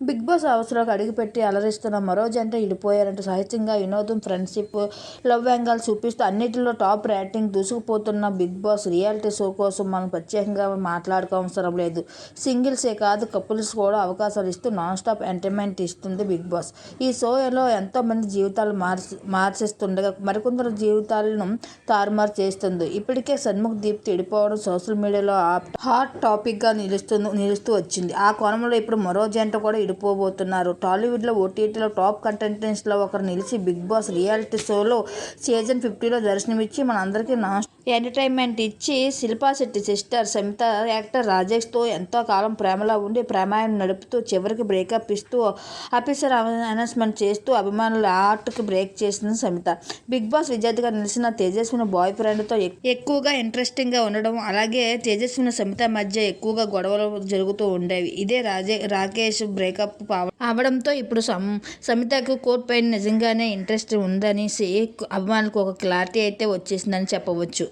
Big boss హౌస్లోకి అడుగుపెట్టి అలరిస్తున్న మరో జంట విడిపోయారంటూ సహజంగా వినోదం ఫ్రెండ్షిప్ లవ్ యాంగల్ చూపిస్తూ అన్నిటిలో టాప్ రేటింగ్ దూసుకుపోతున్న బిగ్ బాస్ రియాలిటీ షో కోసం మనం ప్రత్యేకంగా మాట్లాడుకోవసరం లేదు. సింగిల్సే కాదు కపుల్స్ కూడా అవకాశాలు ఇస్తూ నాన్ స్టాప్ ఎంటర్టైన్మెంట్ ఇస్తుంది బిగ్ బాస్. ఈ షోలో ఎంతో మంది జీవితాలు మార్చి మార్చేస్తుండగా మరికొందరు జీవితాలను తారుమారు చేస్తుంది. ఇప్పటికే సన్ముఖ్ దీప్తి విడిపోవడం సోషల్ మీడియాలో హాట్ టాపిక్గా నిలుస్తూ నిలుస్తూ వచ్చింది. ఆ కోణంలో ఇప్పుడు మరో జంట కూడా విడిపోబోతున్నారు టాలీవుడ్లో ఓటీటీలో టాప్ కంటెంటెంట్స్లో ఒకరు నిలిచి బిగ్ బాస్ రియాలిటీ షోలో సీజన్ ఫిఫ్టీలో దర్శనమిచ్చి మనందరికీ నా ఎంటర్టైన్మెంట్ ఇచ్చి శిల్పా శెట్టి సిస్టర్ సమిత యాక్టర్ రాజేష్తో ఎంతో కాలం ప్రేమలో ఉండి ప్రేమాయణం నడుపుతూ చివరికి బ్రేకప్ ఇస్తూ ఆఫీసర్ అనౌన్స్మెంట్ చేస్తూ అభిమానుల ఆర్ట్కి బ్రేక్ చేసింది సమిత. బిగ్ బాస్ విద్యార్థిగా నిలిచిన తేజస్విని బాయ్ ఫ్రెండ్తో ఎక్కువగా ఇంట్రెస్టింగ్గా ఉండడం అలాగే తేజస్విని సమిత మధ్య ఎక్కువగా గొడవలు జరుగుతూ ఉండేవి. ఇదే రాజే రాకేష్ బ్రేకప్ అవడంతో ఇప్పుడు సమ్ సమితకు కోర్ట్ పైన నిజంగానే ఇంట్రెస్ట్ ఉందనేసి అభిమానులకు ఒక క్లారిటీ అయితే వచ్చేసిందని చెప్పవచ్చు.